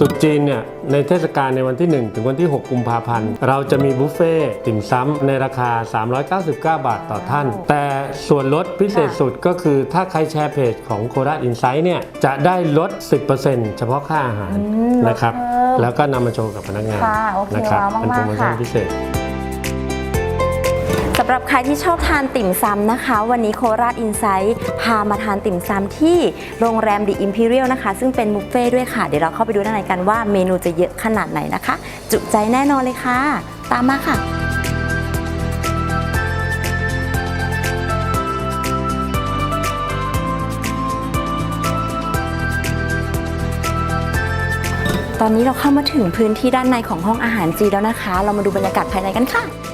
ตรุษจีนเนี่ยในเทศกาลในวันที่ 1 ถึงวันที่ 6 กุมภาพันธ์ เราจะมีบุฟเฟ่ต์ติ่มซ้ำในราคา 399 บาทต่อท่าน แต่ส่วนลดพิเศษสุดก็คือถ้าใครแชร์เพจของโคราชอินไซต์เนี่ยจะได้ลด 10%เฉพาะค่าอาหารอืมนะครับลดเพิ่มแล้วก็นำมาโชว์กับพนักงานค่ะโอเคนะครับว้าวเป็นโปรโมชั่นมากๆค่ะพิเศษ สำหรับใครที่ชอบทานติ่มซำนะคะ วันนี้โคราชอินไซต์พามาทานติ่มซำที่โรงแรมดีอิมพีเรียลนะคะ ซึ่งเป็นบุฟเฟ่ด้วยค่ะ เดี๋ยวเราเข้าไปดูด้านในกันว่าเมนูจะเยอะขนาดไหนนะคะ จุใจแน่นอนเลยค่ะ ตามมาค่ะตอนนี้เราเข้ามาถึงพื้นที่ด้านในของห้องอาหารจีแล้วนะคะ เรามาดูบรรยากาศภายในกันค่ะ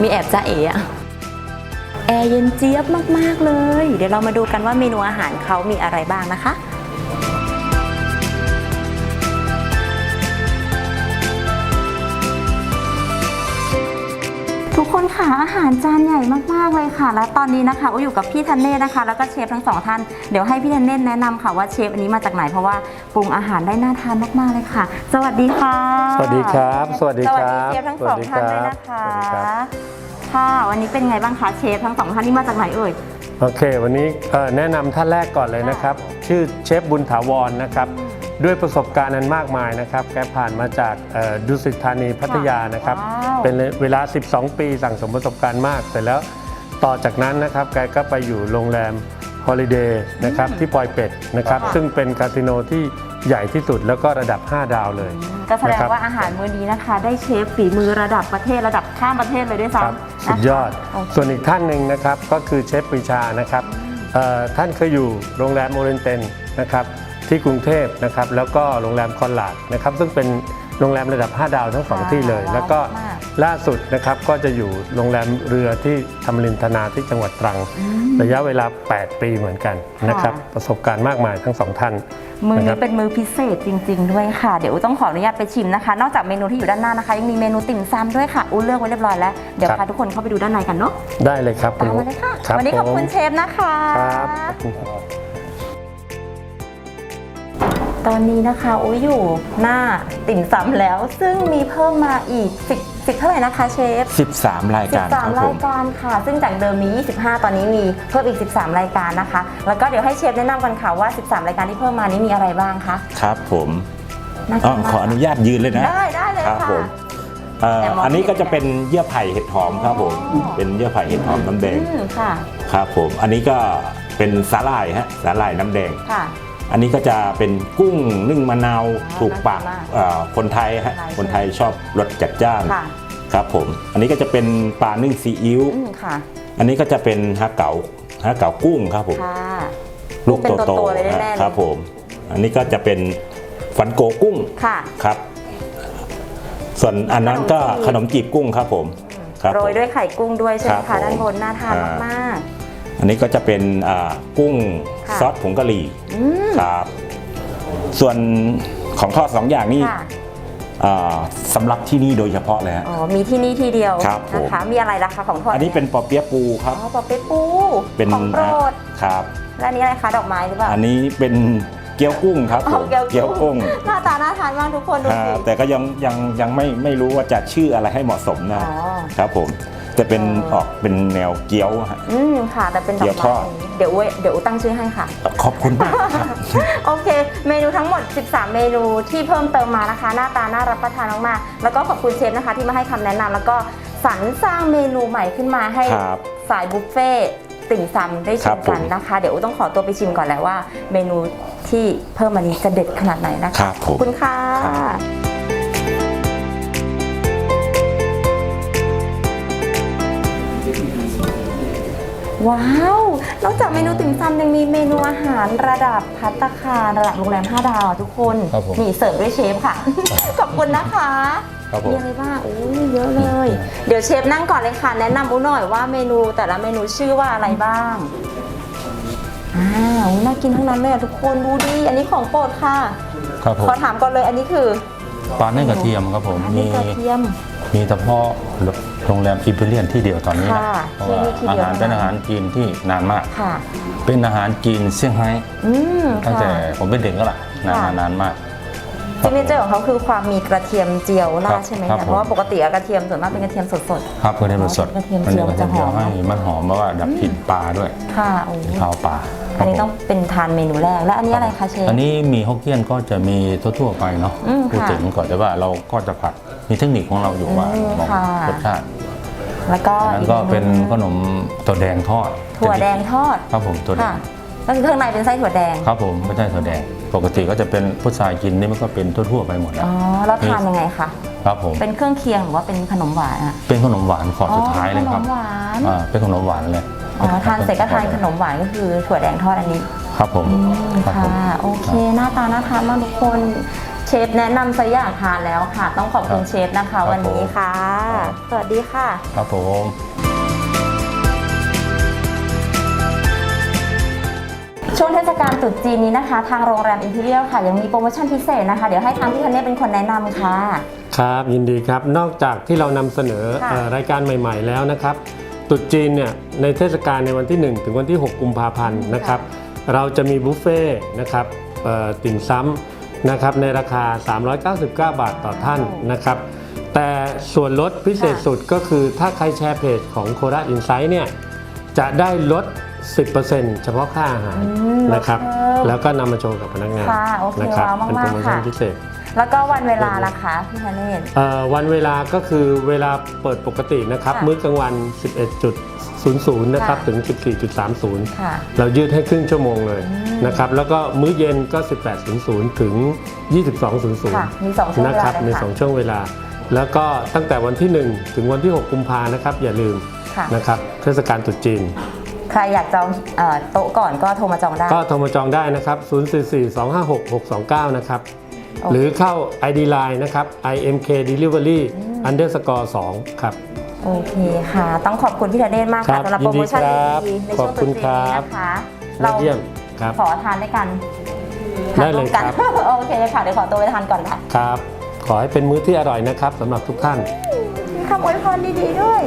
มีแอบจ้าเอ๋อะแอร์เย็นเจี๊ยบมาก ๆ เลย เดี๋ยวเรามาดูกันว่าเมนูอาหารเขามีอะไรบ้างนะคะ ทุกคนค่ะอาหารจานใหญ่มากๆเลยค่ะ และตอนนี้นะคะอุยอยู่กับพี่ธันเน่นะคะ แล้วก็เชฟทั้งสองท่านเดี๋ยวให้พี่ธันเน่แนะนำค่ะว่าเชฟอันนี้มาจากไหนเพราะว่าปรุงอาหารได้น่าทานมากๆเลยค่ะ สวัสดีค่ะ สวัสดีครับสวัสดีสควัสรัดีบเชฟทั้งสองท่านด้วยนะสคะวัสดีครับ ค่ะวันนี้เป็นไงบ้างคะเชฟทั้งสองท่านนี่มาจากไหนเอ่ย โอเค วันนี้เอ่อแนะนำท่านแรกก่อนเลยนะครับ ชื่อเชฟบุญถาวรนะครับ ด้วยประสบการณ์อันมากมายนะครับ แกผ่านมาจากเอ่อดุสิตธานีพัทยานะครับว้าวเป็นเวลา 12 ปีสั่งสมประสบการณ์มากแต่แล้วต่อจากนั้นนะครับแกก็ไปอยู่โรงแรมฮอลิเดย์นะครับที่ปอยเป็ดนะครับ ซึ่งเป็นคาสิโนที่ใหญ่ที่สุดแล้วก็ระดับ 5 ดาวเลย ก็แสดงนะครับว่าอาหารมื้อนี้นะคะ ได้เชฟฝีมือระดับประเทศระดับข้ามประเทศเลยด้วยครับซ้ำสุดยอดนะคะโเคส่วนอีกท่านหนึ่งนะครับก็คือเชฟปรีชานะครับเอ่อท่านเคยอยู่โรงแรมโอเรนเตนนะครับ ที่กรุงเทพนะครับแล้วก็โรงแรมคอนลาดนะครับซึ่งเป็นโรงแรมระดับ 5 ดาวทั้งสองค่ะที่เลยว้าวแล้วก็มากล่าสุดนะครับก็จะอยู่โรงแรมเรือที่ธรรมรินทนาที่จังหวัดตรัง ระยะเวลา 8 ปีเหมือนกันนะครับค่ะประสบการณ์มากมายทั้งสองท่านมือนะคนี้รับเป็นมือพิเศษจริง ๆ ด้วยค่ะ เดี๋ยวอูต้องขออนุญาตไปชิมนะคะ นอกจากเมนูที่อยู่ด้านหน้านะคะ ยังมีเมนูติ่มซำด้วยค่ะอูเลือกไว้เรียบร้อยแล้วเดี๋ยวครับพาทุกคนเข้าไปดูด้านในกันเนาะได้เลยครับตามมาเลยค่ะรับวันนี้ขอบผมคุณเชฟนะคะครับ ตอนนี้นะคะอูอยู่หน้าติ่มซำแล้ว ซึ่งมีเพิ่มมาอีก10 10เท่าไหร่นะคะเชฟ 13 รายการครับ13 ผรามยการค่ะ ซึ่งจากเดิมมี 25 ตอนนี้มีเพิ่มอีก 13 รายการนะคะ แล้วก็เดี๋ยวให้เชฟแนะนำกันค่ะว่า 13 รายการที่เพิ่มมานี้มีอะไรบ้างคะครับผมน่าอ๋อทานมากขออนุญาตยืนเลยนะ ได้ได้เลยครับค่ะ ผมเอ่อแต่มองอันนี้ก็ไม่เห็นจะเป็นเยื่อไผ่เห็ดหอมครับผม อ๋อ เป็นเยื่อไผ่เห็ดหอมน้ำแดงอืมค่ะ ครับผม อันนี้ก็เป็นสาหร่ายฮะสาหร่ายน้ำแดง ค่ะ อันนี้ก็จะเป็นกุ้งนึ่งมะนาวอ๋อถูกปากน่ากินมากเอ่อคนไทยฮะคนไทยคนไทยชอบรสจัดจ้านค่ะครับผม อันนี้ก็จะเป็นปลานึ่งซีอิ๊วอืมค่ะอันนี้ก็จะเป็นฮะเก๋าฮะเก๋ากุ้งครับผมค่ะลูกเป็นโตโตๆๆเลยฮะแน่ๆเลยครับผม อันนี้ก็จะเป็นฟันโกกุ้งค่ะครับ ส่วนอันนั้นก็ขขนนมมจีจีบบกุ้งครับผมครับโรผมยด้วยไข่กุ้งด้วยใช่ไหมครัคะบผมด้านบนน่าทานอ่ามมาก อันนี้ก็จะเป็นอ่ากุ้งค่ะซอสผงกะหรี่ๆอืมครับส่วนของทอดสองอย่างนี้ค่ะอ่าสำหรับที่นี่โดยเฉพาะเลยฮะอ๋อ มีที่นี่ที่เดียวครับผมนะคะ มีอะไรราคาของทอด อันนี้เป็นปอเปี๊ยะปูคอ๋รัอบปอเป๊ะปู เป็นของโปรดครับ และอันนี้อะไรคะ ดอกไม้หรือเปล่า อันนี้เป็นเกี๊ยวกุ้งครับอ๋ผอมเกี๊ยวกุ้งกุ้ง หน้าตาน่าทานมากทุกคนดูอ่าสิแต่ก็ยังยังยังไม่ไม่รู้ว่าจะชื่ออะไรให้เหมาะสมนะอ๋อครับผม จะเป็นอ๋อออกเป็นแนวเกี๊ยวฮะ อืมค่ะแต่เป็นดอกเดี๋ยวทไม้อดอย่างนี้เดี๋ยวเว้ยเดี๋ยวอูตั้งชื่อให้ค่ะ ขอบคุณมากครับ โอเค เมนูทั้งหมด 13 เมนูที่เพิ่มเติมมานะคะ หน้าตาน่ารับประทานมากๆแล้วก็ขอบคุณเชฟนะคะ ที่มาให้คำแนะนำแล้วก็สรรสร้างเมนูใหม่ขึ้นมาให้ครับสายบุฟเฟ่ต์ติ่มซำได้ชิครัมบผมกันนะคะ เดี๋ยวอูต้องขอตัวไปชิมก่อนแหละว่า เมนูที่เพิ่มมานี้จะเด็ดขนาดไหนนะคะ ครับผขอบมคุณค่ะ ว้าว นอกจากเมนูติ่มซำยังมีเมนูอาหารระดับพัตตาคารระดับโรงแรม 5 ดาวอะทุกคนครับผมนี่เสิร์ฟด้วยเชฟค่ะ ขอบคุณนะคะครับผม มีอะไรบ้างโอ้ยเยอะเลย เดี๋ยวเชฟนั่งก่อนเลยค่ะ แนะนำอูหน่อยว่าเมนูแต่ละเมนูชื่อว่าอะไรบ้างอ้าวน่ากินทั้งนั้นเลยอะทุกคนดูดิอันนี้ของโปรดค่ะ ครับผมขอถามก่อนเลยอันนี้คือปลาเนื้อกระเทียมครับผมอันนี้มีกระเทียม มีเฉพาะโรงแรมอิมพีเรียนที่เดียวตอนนี้นะค่ะเพราะว่าที่นี่ที่อาเดียวหารเป็นอาหารจีนที่นานมาก ค่ะ เป็นอาหารจีนเซี่ยงไฮ้อืมตั้งค่ะแต่ผมเป็นเด็กก็ล่ะนานค่ะ นานมาก ซิกเนเจอร์ของเขาคือความมีกระเทียมเจียวราครัดบใช่ไหมครับเนี่ยผม เพราะว่าปกติอะกระเทียมส่วนมากเป็นกระเทียมสด ครับกระเทียมสดกระเทียมเจียวมันจะหอมให้มันหอมเพราะว่าดับกลิ่นปลาด้วย ๆ ค่ะโอ้ ข้าวปลา อันนี้ต้องเป็นทานเมนูแรก และอันนี้อะไรคะเชฟ อันนี้มีฮกเกี้ยนก็จะมีทั่วๆไปเนาะอืมพูดค่ะถึงก่อนแต่ว่าเราก็จะผัดมีเทคนิคของเราอยู่ว่าอืมบอกค่ะ รสชาติแล้วก็อันนั้นก็เป็นขนมตัวแดงทอดถั่วแดงทอดครับผมตัวแดค่ะง ก็คือข้างในเป็นไส้ถั่วแดง ครับผมไม่ใช่ถั่วแดง ปกติก็จะเป็นพุทรากินนี่มันก็เป็นทั่วๆไปหมดแล้วอ๋อ แล้วทานยังไงคะ ครับผมเป็นเครื่องเคียงหรือว่าเป็นขนมหวานอะ เป็นขนมหวานขอดสุดท้ายเลยครับอ๋อขนมหวาน อ่าเป็นขนมหวานเลย อ๋อทานเสร็จก็ทานขนมหวานก็คือถั่วแดงทอดอันนี้ครับผมครับผมค่ะโอเค หน้าตาน่าทานมากทุกคนเชฟแนะนำซะอยากทานแล้วค่ะ ต้องขอบคุณครับเชฟนะคะครับวันนี้ผมค่ะครับสวัสดีค่ะ ครับผมช่วงเทศกาลตรุษจีนนี้นะคะ ทางโรงแรมอิมพีเรียลค่ะ ยังมีโปรโมชั่นพิเศษนะคะ เดี๋ยวให้ทางพี่ธัญเนศเป็นคนแนะนำค่ะ ครับยินดีครับ นอกจากที่เรานำเสนอค่ะเอ่อรายการใหม่ ๆ แล้วนะครับ ตรุษจีนเนี่ยในเทศกาลในวันที่ 1 ถึงวันที่ 6 กุมภาพันธ์นะครับเราจะมีบุฟเฟ่ต์นะครับเอ่อติ่มซ้ำนะครับในราคา 399 บาทต่อท่านนะครับแต่ส่วนลดพิเศษสุดก็คือถ้าใครแชร์เพจของโคราชอินไซต์เนี่ยจะได้ลด 10%เฉพาะค่าอาหารอืมนะครับ ลดเพิ่มแล้วก็นำมาโชว์กับพนักงานค่ะโอเคนะครับว้าวเป็นมากโปรโมๆชั่นค่ะ พิเศษแล้วก็วันเวลาล่ะคะพี่ธัญเนศ เอ่อวันเวลาก็คือเวลาเปิดปกตินะครับ ค่ะมื้อกลางวัน 11.00นะครับค่ะ ถึง 14.30 ค่ะ เรายืดให้ครึ่งชั่วโมงเลยอืม นะครับ แล้วก็มื้อเย็นก็ 18.00 ถึง22.00ค่ะมีสองช่วงนะเวคลารับเลมียค่ะ2ช่วงเวลา แล้วก็ตั้งแต่วันที่ 1 ถึงวันที่ 6 กุมภานะครับ อย่าลืมค่ะ นะครับเทศกาลตรุษจีน ใครอยากจองเอ่อโต๊ะก่อนก็โทรมาจองได้ ก็โทรมาจองได้นะครับ 044-256-629 นะครับ โอเค หรือเข้า ID Line นะครับ imk delivery underscore 2ครับ โอเคค่ะ ต้องขอบคุณพี่ธเนศมากครัค่ะบสำหรับโปรโมชั่นยินดีครับดีๆในขช่อวบงตคุรุษณจีนครันี้บนะคะยอดเยี่ยมครับ ขอทานด้วยกันได้เลยทานครับวมกัน โอเคค่ะเดี๋ยวขอตัวไปทานก่อนค่ะครับ ขอให้เป็นมื้อที่อร่อยนะครับสำหรับทุกท่าน มีคำอวยพรดีๆด้วย